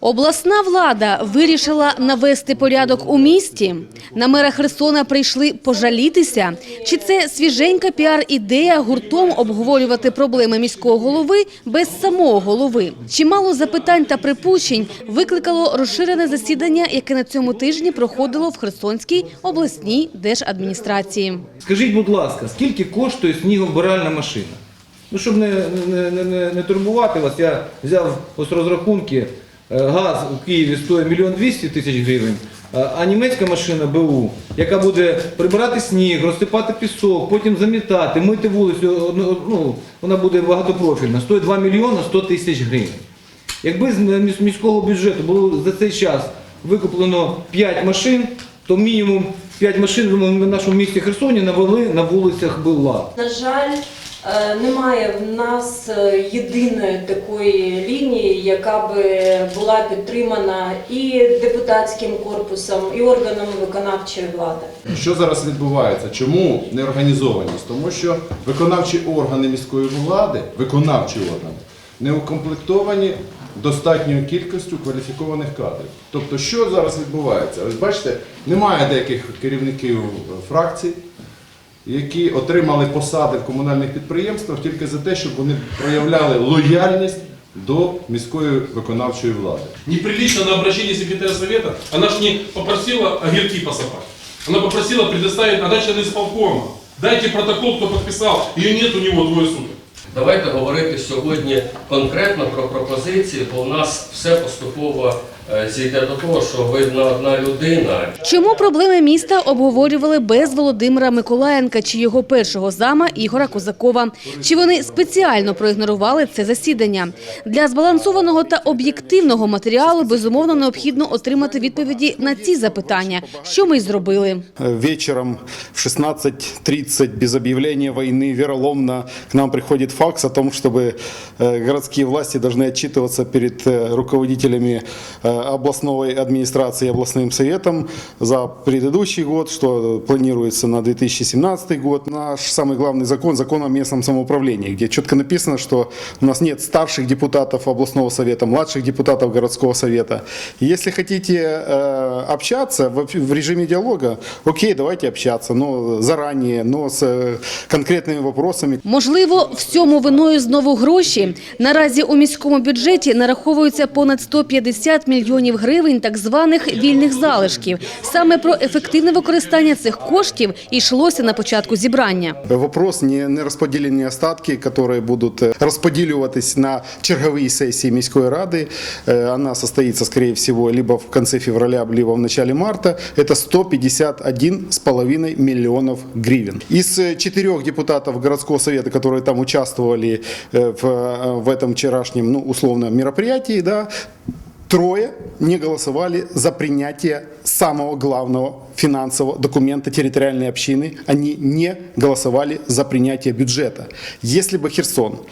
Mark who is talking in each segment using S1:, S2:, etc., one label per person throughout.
S1: Обласна влада вирішила навести порядок у місті. На мера Херсона прийшли пожалітися. Чи це свіженька піар-ідея гуртом обговорювати проблеми міського голови без самого голови? Чимало запитань та припущень викликало розширене засідання, яке на цьому тижні проходило в Херсонській обласній держадміністрації.
S2: Скажіть, будь ласка, скільки коштує снігообиральна машина? Ну, щоб не, не, не, не турбувати вас, я взяв ось розрахунки. Е, Газ у Києві стоїть мільйон двісті тисяч гривень, а- а німецька машина БУ, яка буде прибирати сніг, розсипати пісок, потім замітати, мити вулицю, ну, вона буде багатопрофільна, стоїть 2 мільйони 100 тисяч гривень. Якби з міського бюджету було за цей час викуплено 5 машин, то мінімум 5 машин в нашому місті Херсоні навели на вулицях би лад.
S3: На жаль, е, немає в нас е, єдиної такої лінії, яка би була підтримана і депутатським корпусом, і органами виконавчої влади.
S4: Що зараз відбувається? Чому неорганізованість? Тому що виконавчі органи міської влади, виконавчі органи, не укомплектовані достатньою кількістю кваліфікованих кадрів. Тобто, що зараз відбувається? Ось бачите, немає деяких керівників е, фракцій, які отримали посади в комунальних підприємствах тільки за те, щоб вони проявляли лояльність до міської виконавчої влади.
S5: Неприлично на обращение секретаря совета, она ж не попросила огірки посыпать. Она попросила предоставить, она член исполкома. Дайте протокол, кто подписал, ее нет у него двое суток.
S6: Давайте говорити сьогодні конкретно про пропозиції, бо у нас все поступово зійде до того, що видна одна людина.
S1: Чому проблеми міста обговорювали без Володимира Миколаєнка чи його першого зама Ігора Козакова? Чи вони спеціально проігнорували це засідання? Для збалансованого та об'єктивного матеріалу безумовно необхідно отримати відповіді на ці запитання, що ми й зробили.
S7: Вечером в 16.30 без объявления войны вероломно к нам приходит факс о том, чтобы э, городские власти должны отчитываться перед э, руководителями э, областной администрации и областным советом за предыдущий год, что планируется на 2017 год. Наш самый главный закон – закон о местном самоуправлении, где четко написано, что у нас нет старших депутатов областного совета, младших депутатов городского совета. И Если хотите э, общаться в, в режиме диалога, окей, давайте общаться, но заранее, но с э, конкретными вопросами.
S1: Можливо, всьому виною знову гроші. Наразі у міському бюджеті нараховується понад 150 мільйонів гривень так званих вільних залишків. Саме про ефективне використання цих коштів йшлося на початку зібрання.
S7: Вопрос не, не розподілені остатки, которые будут э, распределиваться на черговые сессии Міської Рады. Э, Она состоится, скорее всего, либо в конце февраля, либо в начале марта. Это 151,5 миллионов гривен. Из э, четырех депутатов городского совета, которые там участвовали э, в, э, в этом вчерашнем, ну, условно, мероприятии, да, Трое не голосовали за принятие самого главного финансового документа территориальной общины. Они не голосовали за принятие бюджета. Если бы Херсон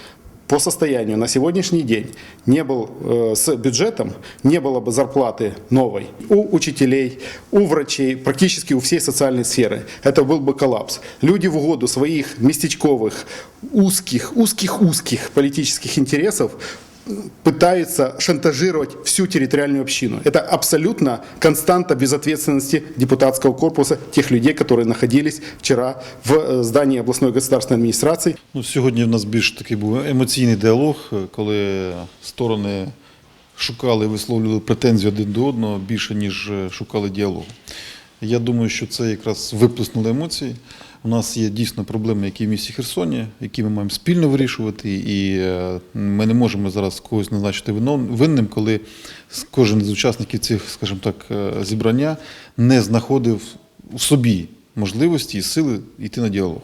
S7: по состоянию на сегодняшний день не был э, с бюджетом, не было бы зарплаты новой у учителей, у врачей, практически у всей социальной сферы. Это был бы коллапс. Люди в угоду своих местечковых, узких, узких-узких политических интересов пытаются шантажировать всю территориальную общину. Это абсолютно константа безответственности депутатского корпуса, тех людей, которые находились вчера в э, здании областной государственной администрации.
S8: Ну, сьогодні в нас більш такий був емоційний діалог, е, коли сторони шукали і висловлювали претензії один до одного більше, ніж е, шукали діалогу. Я думаю, що це якраз виплеснули емоції. У нас є дійсно проблеми, які в місті Херсоні, які ми маємо спільно вирішувати, і е, ми не можемо зараз когось назначити винним, коли кожен з учасників цих, скажімо так, е, зібрання не знаходив у собі можливості і сили йти на діалог.